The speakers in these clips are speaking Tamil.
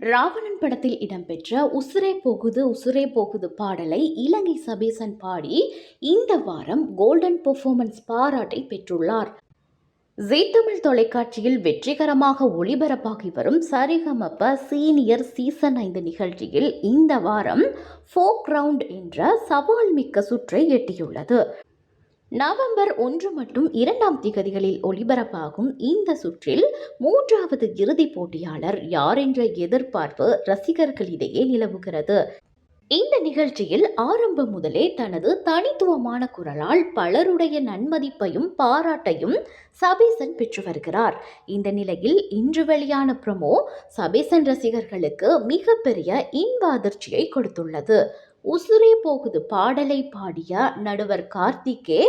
ராவணன் படத்தில் இடம்பெற்ற உசுரே போகுது உசுரே போகுது பாடலை இலங்கை சபேசன் பாடி இந்த வாரம் கோல்டன் பெர்ஃபார்மன்ஸ் பாராட்டை பெற்றுள்ளார். ஜீ தமிழ் தொலைக்காட்சியில் வெற்றிகரமாக ஒளிபரப்பாகி வரும் சரிகமப்ப சீனியர் சீசன் ஐந்து நிகழ்ச்சியில் இந்த வாரம் ஃபோக் ரவுண்ட் என்ற சவால் மிக்க சுற்றை எட்டியுள்ளது. நவம்பர் ஒன்று மற்றும் இரண்டாம் திகதிகளில் ஒளிபரப்பாகும். இந்த சுற்றில் மூன்றாவது இறுதிப் போட்டியாளர் யார் என்ற எதிர்பார்ப்பு ரசிகர்களிடையே நிலவுகிறது. இந்த நிகழ்ச்சியில் ஆரம்பம் முதலே தனது தனித்துவமான குரலால் பலருடைய நன்மதிப்பையும் பாராட்டையும் சபேசன் பெற்று வருகிறார். இந்த நிலையில் இன்று வெளியான ப்ரமோ சபேசன் ரசிகர்களுக்கு மிகப்பெரிய இன்ப அதிர்ச்சியை கொடுத்துள்ளது. உசுரே போகுது பாடலை பாடிய நடுவர் கார்த்திகே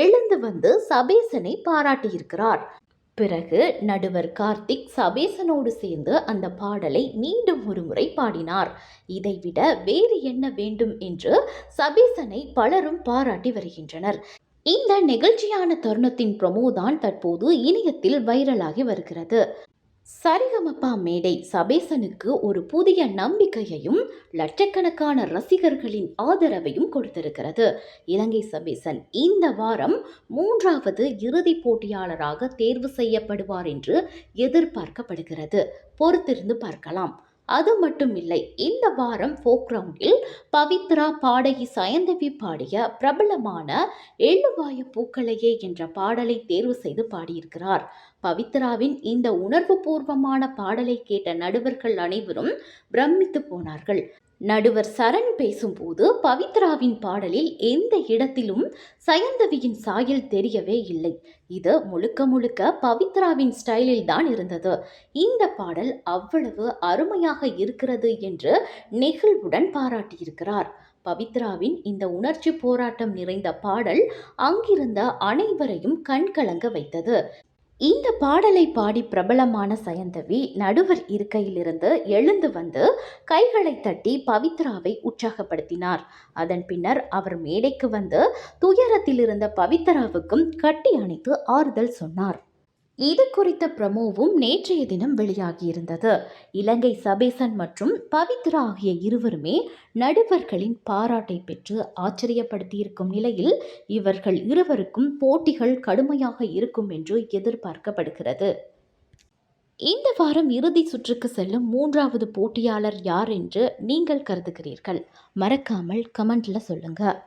எழுந்து வந்து சபேசனை பாராட்டியிருக்கிறார். பிறகு நடுவர் கார்த்திக் சபேசனோடு சேர்ந்து அந்த பாடலை மீண்டும் ஒரு முறை பாடினார். இதைவிட வேறு என்ன வேண்டும் என்று சபேசனை பலரும் பாராட்டி வருகின்றனர். இந்த நெகிழ்ச்சியான தருணத்தின் ப்ரமோ தான் தற்போது இணையத்தில் வைரலாகி வருகிறது. சரிகமப்பா மேடை சபேசனுக்கு ஒரு புதிய நம்பிக்கையையும் லட்சக்கணக்கான ரசிகர்களின் ஆதரவையும் கொடுத்திருக்கிறது. இலங்கை சபேசன் இந்த வாரம் மூன்றாவது இறுதிப் போட்டியாளராக தேர்வு செய்யப்படுவார் என்று எதிர்பார்க்கப்படுகிறது. பொறுத்திருந்து பார்க்கலாம். அது மட்டும் இல்லை இந்த வாரம் ஃபோக் ரவுண்டில் பவித்ரா பாடகி சயந்தவி பாடிய பிரபலமான எழுவாய பூக்களையே என்ற பாடலை தேர்வு செய்து பாடியிருக்கிறார். பவித்ராவின் இந்த உணர்வு பூர்வமான பாடலை கேட்ட நடுவர்கள் அனைவரும் பிரமித்து போனார்கள். நடுவர் சரண் பேசும்போது பவித்ராவின் பாடலில் எந்த இடத்திலும் சயந்தவியின் சாயல் தெரியவே இல்லை. இது முழுக்க முழுக்க பவித்ராவின் ஸ்டைலில் தான் இருந்தது. இந்த பாடல் அவ்வளவு அருமையாக இருக்கிறது என்று நெகிழ்வுடன் பாராட்டியிருக்கிறார். பவித்ராவின் இந்த உணர்ச்சி போராட்டம் நிறைந்த பாடல் அங்கிருந்த அனைவரையும் கண்கலங்க வைத்தது. இந்த பாடலை பாடி பிரபலமான சயந்தவி நடுவர் இருக்கையிலிருந்து எழுந்து வந்து கைகளை தட்டி பவித்ராவை உற்சாகப்படுத்தினார். அதன் பின்னர் அவர் மேடைக்கு வந்து துயரத்தில் இருந்த பவித்ராவுக்கும் கட்டி அணைத்து ஆறுதல் சொன்னார். இது குறித்த பிரமோவும் நேற்றைய தினம் வெளியாகியிருந்தது. இலங்கை சபேசன் மற்றும் பவித்ரா ஆகிய இருவருமே நடுவர்களின் பாராட்டை பெற்று ஆச்சரியப்படுத்தியிருக்கும் நிலையில் இவர்கள் இருவருக்கும் போட்டிகள் கடுமையாக இருக்கும் என்று எதிர்பார்க்கப்படுகிறது. இந்த வாரம் இறுதி சுற்றுக்கு செல்லும் மூன்றாவது போட்டியாளர் யார் என்று நீங்கள் கருதுகிறீர்கள்? மறக்காமல் கமெண்ட்ல சொல்லுங்கள்